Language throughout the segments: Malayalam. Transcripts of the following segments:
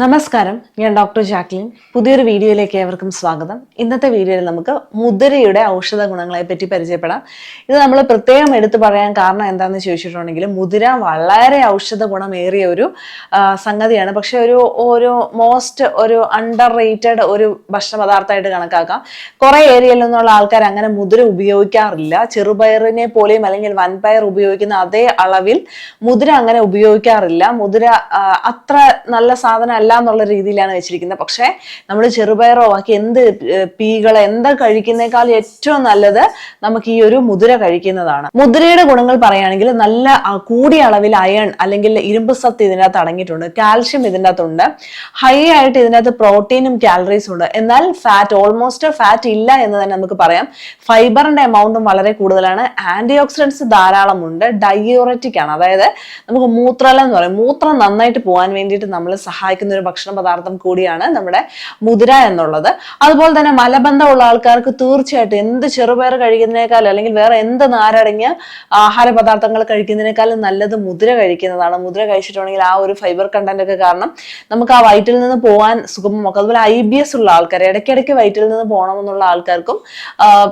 നമസ്കാരം. ഞാൻ ഡോക്ടർ ജാക്ലിൻ. പുതിയൊരു വീഡിയോയിലേക്ക് ഏവർക്കും സ്വാഗതം. ഇന്നത്തെ വീഡിയോയിൽ നമുക്ക് മുതിരയുടെ ഔഷധ ഗുണങ്ങളെ പറ്റി പരിചയപ്പെടാം. ഇത് നമ്മൾ പ്രത്യേകം എടുത്തു പറയാൻ കാരണം എന്താണെന്ന് ചോദിച്ചിട്ടുണ്ടെങ്കിൽ മുതിര വളരെ ഔഷധ ഗുണമേറിയ ഒരു സംഗതിയാണ്. പക്ഷെ ഒരു ഒരു മോസ്റ്റ് ഒരു അണ്ടർ റേറ്റഡ് ഒരു ഭക്ഷണ പദാർത്ഥമായിട്ട് കണക്കാക്കാം. കുറെ ഏരിയയിൽ നിന്നുള്ള ആൾക്കാർ അങ്ങനെ മുതിര ഉപയോഗിക്കാറില്ല. ചെറുപയറിനെ പോലെയും അല്ലെങ്കിൽ വൻപയർ ഉപയോഗിക്കുന്ന അതേ അളവിൽ മുതിര അങ്ങനെ ഉപയോഗിക്കാറില്ല. മുതിര അത്ര നല്ല സാധനം അല്ല എന്നുള്ള രീതിയിലാണ് വെച്ചിരിക്കുന്നത്. പക്ഷെ നമ്മൾ ചെറുപയറോ ബാക്കി എന്ത് പീകൾ എന്താ കഴിക്കുന്നേക്കാൾ ഏറ്റവും നല്ലത് നമുക്ക് ഈ ഒരു മുതിര കഴിക്കുന്നതാണ്. മുതിരയുടെ ഗുണങ്ങൾ പറയുകയാണെങ്കിൽ നല്ല കൂടിയ അളവിൽ അയൺ അല്ലെങ്കിൽ ഇരുമ്പ് സത്ത് ഇതിനകത്ത് അടങ്ങിയിട്ടുണ്ട്. കാൽഷ്യം ഇതിന്റെ അകത്തുണ്ട് ഹൈ ആയിട്ട് ഇതിനകത്ത് പ്രോട്ടീനും കാലറീസും ഉണ്ട്. എന്നാൽ ഫാറ്റ് ഓൾമോസ്റ്റ് ഫാറ്റ് ഇല്ല എന്ന് തന്നെ നമുക്ക് പറയാം. ഫൈബറിന്റെ എമൗണ്ടും വളരെ കൂടുതലാണ്. ആന്റി ഓക്സിഡൻസ് ധാരാളമുണ്ട്. ഡയോററ്റിക് ആണ്. അതായത് നമുക്ക് മൂത്രലം എന്ന് പറയും. മൂത്രം നന്നായിട്ട് പോകാൻ വേണ്ടിയിട്ട് നമ്മൾ സഹായിക്കുന്ന ഒരു ഭക്ഷണ പദാർത്ഥം കൂടിയാണ് നമ്മുടെ മുതിര എന്നുള്ളത്. അതുപോലെ തന്നെ മലബന്ധമുള്ള ആൾക്കാർക്ക് തീർച്ചയായിട്ടും എന്ത് ചെറുപയർ കഴിക്കുന്നതിനേക്കാൾ അല്ലെങ്കിൽ വേറെ എന്ത് നാരടങ്ങിയ ആഹാര പദാർത്ഥങ്ങൾ കഴിക്കുന്നതിനേക്കാളും നല്ലത് മുതിര കഴിക്കുന്നതാണ്. മുതിര കഴിച്ചിട്ടുണ്ടെങ്കിൽ ആ ഒരു ഫൈബർ കണ്ടന്റ് ഒക്കെ കാരണം നമുക്ക് ആ വയറ്റിൽ നിന്ന് പോകാൻ സുഗമമൊക്കെ അതുപോലെ ഐ ബി എസ് ഉള്ള ആൾക്കാർ ഇടയ്ക്കിടയ്ക്ക് വയറ്റിൽ നിന്ന് പോകണമെന്നുള്ള ആൾക്കാർക്കും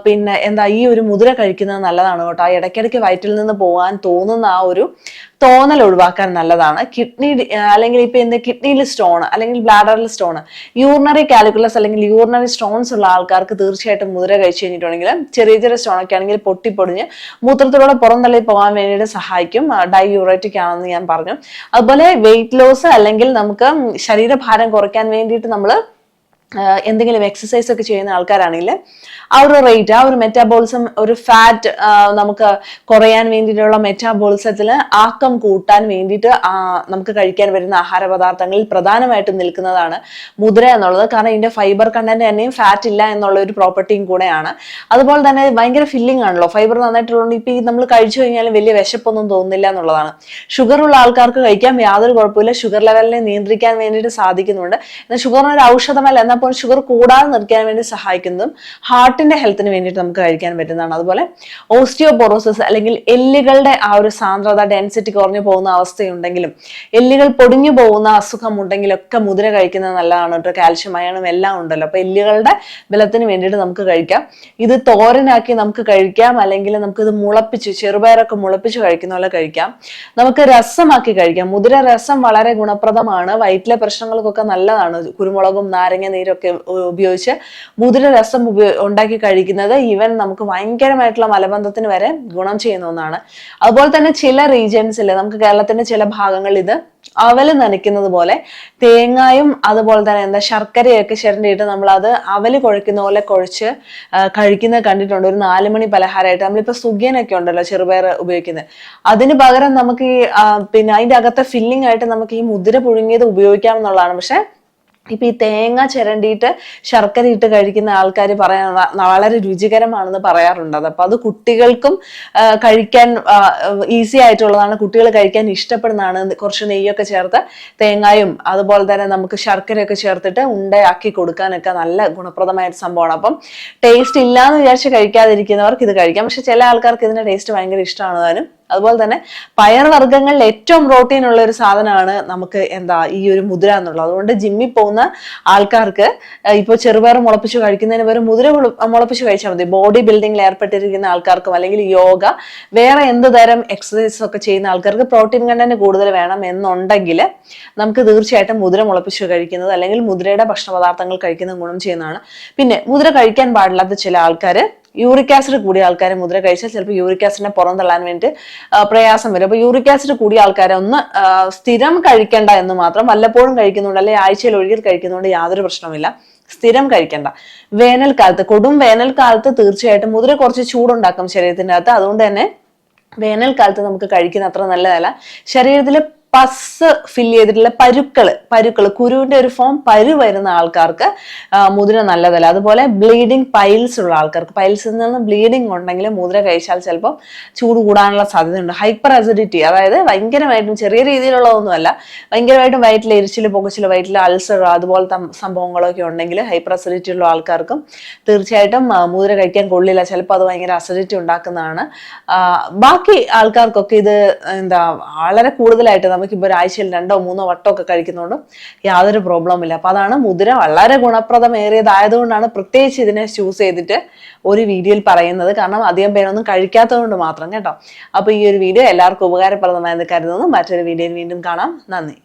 പിന്നെ എന്താ ഈ ഒരു മുതിര കഴിക്കുന്നത് നല്ലതാണ് കേട്ടോ. ആ ഇടയ്ക്കിടയ്ക്ക് വയറ്റിൽ നിന്ന് പോകാൻ തോന്നുന്ന ആ ഒരു തോന്നൽ ഒഴിവാക്കാൻ നല്ലതാണ്. കിഡ്നി അല്ലെങ്കിൽ ഇപ്പൊ എന്ത് കിഡ്നിയിൽ സ്റ്റോൺ അല്ലെങ്കിൽ ബ്ലാഡറിൽ സ്റ്റോൺ യൂറിനറി കാലിക്കുലസ് അല്ലെങ്കിൽ യൂറിനറി സ്റ്റോൺസ് ഉള്ള ആൾക്കാർക്ക് തീർച്ചയായിട്ടും മുതിര കഴിച്ചു കഴിഞ്ഞിട്ടുണ്ടെങ്കിൽ ചെറിയ ചെറിയ സ്റ്റോൺ ഒക്കെ ആണെങ്കിൽ പൊട്ടിപ്പൊടിഞ്ഞ് മൂത്രത്തിലൂടെ പുറന്തള്ളി പോകാൻ വേണ്ടിയിട്ട് സഹായിക്കും. ഡൈയൂററ്റിക് ആണെന്ന് ഞാൻ പറഞ്ഞു. അതുപോലെ വെയിറ്റ് ലോസ് അല്ലെങ്കിൽ നമുക്ക് ശരീരഭാരം കുറയ്ക്കാൻ വേണ്ടിയിട്ട് നമ്മൾ എന്തെങ്കിലും എക്സസൈസ് ഒക്കെ ചെയ്യുന്ന ആൾക്കാരാണെങ്കിൽ ആ ഒരു റേറ്റ് ആ ഒരു മെറ്റാബോളിസം ഒരു ഫാറ്റ് നമുക്ക് കുറയാൻ വേണ്ടിയിട്ടുള്ള മെറ്റാബോളിസത്തിൽ ആക്കം കൂട്ടാൻ വേണ്ടിയിട്ട് നമുക്ക് കഴിക്കാൻ വരുന്ന ആഹാര പദാർത്ഥങ്ങളിൽ പ്രധാനമായിട്ടും നിൽക്കുന്നതാണ് മുദ്ര എന്നുള്ളത്. കാരണം ഇതിന്റെ ഫൈബർ കണ്ടന്റ് തന്നെയും ഫാറ്റ് ഇല്ല എന്നുള്ള ഒരു പ്രോപ്പർട്ടിയും കൂടെയാണ്. അതുപോലെ തന്നെ ഭയങ്കര ഫില്ലിംഗ് ആണല്ലോ. ഫൈബർ നന്നായിട്ടുള്ളതുകൊണ്ട് ഇപ്പം ഈ നമ്മൾ കഴിച്ചു കഴിഞ്ഞാൽ വലിയ വിശപ്പൊന്നും തോന്നുന്നില്ല എന്നുള്ളതാണ്. ഷുഗർ ഉള്ള ആൾക്കാർക്ക് കഴിക്കാൻ യാതൊരു കുഴപ്പമില്ല ഷുഗർ ലെവലിനെ നിയന്ത്രിക്കാൻ വേണ്ടിയിട്ട് സാധിക്കുന്നുണ്ട്. എന്നാൽ ഷുഗറിന് ഒരു ഔഷധമല്ല എന്നാൽ പോലും ഷുഗർ കൂടാതെ നിർത്താൻ വേണ്ടി സഹായിക്കുന്നതും ഹാർട്ടിന്റെ ഹെൽത്തിന് വേണ്ടിയിട്ട് നമുക്ക് കഴിക്കാൻ പറ്റുന്നതാണ്. അതുപോലെ ഓസ്റ്റിയോപോറോസിസ് അല്ലെങ്കിൽ എല്ലുകളുടെ ആ ഒരു സാന്ദ്രത ഡെൻസിറ്റി കുറഞ്ഞു പോകുന്ന അവസ്ഥയുണ്ടെങ്കിലും എല്ലുകൾ പൊടിഞ്ഞു പോകുന്ന അസുഖം ഉണ്ടെങ്കിലൊക്കെ മുതിര കഴിക്കുന്നത് നല്ലതാണ്. കേട്ടോ കാൽഷ്യം അയണും എല്ലാം ഉണ്ടല്ലോ. അപ്പൊ എല്ലുകളുടെ ബലത്തിന് വേണ്ടിയിട്ട് നമുക്ക് കഴിക്കാം. ഇത് തോരനാക്കി നമുക്ക് കഴിക്കാം. അല്ലെങ്കിൽ നമുക്ക് ഇത് മുളപ്പിച്ച് ചെറുപയറൊക്കെ മുളപ്പിച്ച് കഴിക്കുന്ന പോലെ കഴിക്കാം. നമുക്ക് രസമാക്കി കഴിക്കാം. മുതിര രസം വളരെ ഗുണപ്രദമാണ്. വയറ്റിലെ പ്രശ്നങ്ങൾക്കൊക്കെ നല്ലതാണ്. കുരുമുളകും നാരങ്ങ നീരൊക്കെ ഉ- ഉപയോഗിച്ച് മുതിര രസം ഉണ്ടാക്കി കഴിക്കുന്നത് ഈവൻ നമുക്ക് ഭയങ്കരമായിട്ടുള്ള മലബന്ധത്തിന് വരെ ഗുണം ചെയ്യുന്ന ഒന്നാണ്. അതുപോലെ തന്നെ ചില റീജിയൻസിൽ നമുക്ക് കേരളത്തിന്റെ ചില ഭാഗങ്ങളിൽ ഇത് അവൽ നനയ്ക്കുന്നത് പോലെ തേങ്ങായും അതുപോലെ തന്നെ എന്താ ശർക്കരയൊക്കെ ചിരണ്ടിയിട്ട് നമ്മൾ അത് അവൽ കുഴക്കുന്ന പോലെ കുഴച്ച് കഴിക്കുന്നത് കണ്ടിട്ടുണ്ട്. ഒരു നാലുമണി പലഹാരമായിട്ട് നമ്മളിപ്പോ സുഖിയനൊക്കെ ഉണ്ടല്ലോ ചെറുപയർ ഉപയോഗിക്കുന്നത്. അതിന് പകരം നമുക്ക് ഈ പിന്നെ അതിന്റെ അകത്തെ ഫില്ലിംഗ് ആയിട്ട് നമുക്ക് ഈ മുതിര പുഴുങ്ങിയത് ഉപയോഗിക്കാം എന്നുള്ളതാണ് പക്ഷെ ഇപ്പൊ ഈ തേങ്ങ ചിരണ്ടിയിട്ട് ശർക്കര ഇട്ട് കഴിക്കുന്ന ആൾക്കാർ പറയാൻ വളരെ രുചികരമാണെന്ന് പറയാറുണ്ട്. അത് അപ്പൊ അത് കുട്ടികൾക്കും കഴിക്കാൻ ഈസി ആയിട്ടുള്ളതാണ്. കുട്ടികൾ കഴിക്കാൻ ഇഷ്ടപ്പെടുന്നതാണ്. കുറച്ച് നെയ്യൊക്കെ ചേർത്ത് തേങ്ങായും അതുപോലെ തന്നെ നമുക്ക് ശർക്കരയൊക്കെ ചേർത്തിട്ട് ഉണ്ടയാക്കി കൊടുക്കാനൊക്കെ നല്ല ഗുണപ്രദമായ സംഭവമാണ്. അപ്പം ടേസ്റ്റ് ഇല്ലാന്ന് വിചാരിച്ച് കഴിക്കാതിരിക്കുന്നവർക്ക് ഇത് കഴിക്കാം. പക്ഷെ ചില ആൾക്കാർക്ക് ഇതിന്റെ ടേസ്റ്റ് ഭയങ്കര ഇഷ്ടമാണ് താനും അതുപോലെ തന്നെ പയർവർഗങ്ങളിൽ ഏറ്റവും പ്രോട്ടീൻ ഉള്ള ഒരു സാധനമാണ് നമുക്ക് എന്താ ഈ ഒരു മുതിര എന്നുള്ളത്. അതുകൊണ്ട് ജിമ്മിൽ പോകുന്ന ആൾക്കാർക്ക് ഇപ്പോൾ ചെറുപയർ മുളപ്പിച്ച് കഴിക്കുന്നതിന് പകരം മുതിര മുള- മുളപ്പിച്ച് കഴിച്ചാൽ മതി. ബോഡി ബിൽഡിംഗിൽ ഏർപ്പെട്ടിരിക്കുന്ന ആൾക്കാർക്കും അല്ലെങ്കിൽ യോഗ വേറെ എന്ത് തരം എക്സസൈസ് ഒക്കെ ചെയ്യുന്ന ആൾക്കാർക്ക് പ്രോട്ടീൻ കണ്ടന്റ് കൂടുതൽ വേണം എന്നുണ്ടെങ്കിൽ നമുക്ക് തീർച്ചയായിട്ടും മുതിര മുളപ്പിച്ച് കഴിക്കുന്നത് അല്ലെങ്കിൽ മുതിരയുടെ ഭക്ഷണ പദാർത്ഥങ്ങൾ കഴിക്കുന്നത് ഗുണം ചെയ്യുന്നതാണ്. പിന്നെ മുതിര കഴിക്കാൻ പാടില്ലാത്ത ചില ആൾക്കാർ യൂറിക് ആസിഡ് കൂടിയ ആൾക്കാരെ മുദ്ര കഴിച്ചാൽ ചിലപ്പോൾ യൂറിക് ആസിഡിനെ പുറന്തള്ളാൻ വേണ്ടി പ്രയാസം വരും. അപ്പൊ യൂറിക് ആസിഡ് കൂടിയ ആൾക്കാരെ ഒന്ന് സ്ഥിരം കഴിക്കേണ്ട എന്ന് മാത്രം വല്ലപ്പോഴും കഴിക്കുന്നുണ്ട്. അല്ലെങ്കിൽ ആഴ്ചയിൽ ഒഴുകിൽ കഴിക്കുന്നുണ്ട് യാതൊരു പ്രശ്നവുമില്ല. സ്ഥിരം കഴിക്കേണ്ട. വേനൽക്കാലത്ത് കൊടും വേനൽക്കാലത്ത് തീർച്ചയായിട്ടും മുതിര കുറച്ച് ചൂടുണ്ടാക്കും ശരീരത്തിന്റെ അകത്ത് അതുകൊണ്ട് തന്നെ വേനൽക്കാലത്ത് നമുക്ക് കഴിക്കുന്ന അത്ര നല്ലതല്ല. ശരീരത്തിൽ പസ് ഫിൽ ചെയ്തിട്ടുള്ള പരുക്കൾ പരുക്കൾ. കുരുവിന്റെ ഒരു ഫോം പരു വരുന്ന ആൾക്കാർക്ക് മുതിര നല്ലതല്ല. അതുപോലെ ബ്ലീഡിങ് പൈൽസ് ഉള്ള ആൾക്കാർക്ക്. പൈൽസിൽ നിന്ന് ബ്ലീഡിങ് ഉണ്ടെങ്കിൽ മുതിര കഴിച്ചാൽ ചിലപ്പോൾ ചൂട് കൂടാനുള്ള സാധ്യതയുണ്ട്. ഹൈപ്പർ അസിഡിറ്റി അതായത് ഭയങ്കരമായിട്ടും ചെറിയ രീതിയിലുള്ളതൊന്നുമല്ല. ഭയങ്കരമായിട്ടും വയറ്റിൽ എരിച്ചിൽ പുകച്ചിൽ വയറ്റിൽ അൾസർ അതുപോലത്തെ സംഭവങ്ങളൊക്കെ ഉണ്ടെങ്കിൽ ഹൈപ്പർ അസിഡിറ്റി ഉള്ള ആൾക്കാർക്കും തീർച്ചയായിട്ടും മുതിര കഴിക്കാൻ കൊള്ളില്ല. ചിലപ്പോൾ അത് ഭയങ്കര അസിഡിറ്റി ഉണ്ടാക്കുന്നതാണ്. ബാക്കി ആൾക്കാർക്കൊക്കെ ഇത് എന്താ വളരെ കൂടുതലായിട്ട് നമുക്കിപ്പോൾ ഒരാഴ്ചയിൽ രണ്ടോ മൂന്നോ വട്ടോ ഒക്കെ കഴിക്കുന്നതുകൊണ്ട് യാതൊരു പ്രോബ്ലം ഇല്ല. അപ്പോൾ അതാണ് മുതിര വളരെ ഗുണപ്രദമേറിയതായതുകൊണ്ടാണ് പ്രത്യേകിച്ച് ഇതിനെ ചൂസ് ചെയ്തിട്ട് ഒരു വീഡിയോയിൽ പറയുന്നത്. കാരണം അധികം പേരൊന്നും കഴിക്കാത്തതുകൊണ്ട് മാത്രം കേട്ടോ. അപ്പോൾ ഈ ഒരു വീഡിയോ എല്ലാവർക്കും ഉപകാരപ്രദമായെന്ന് കരുതുന്നു. മറ്റൊരു വീഡിയോയിൽ വീണ്ടും കാണാം. നന്ദി.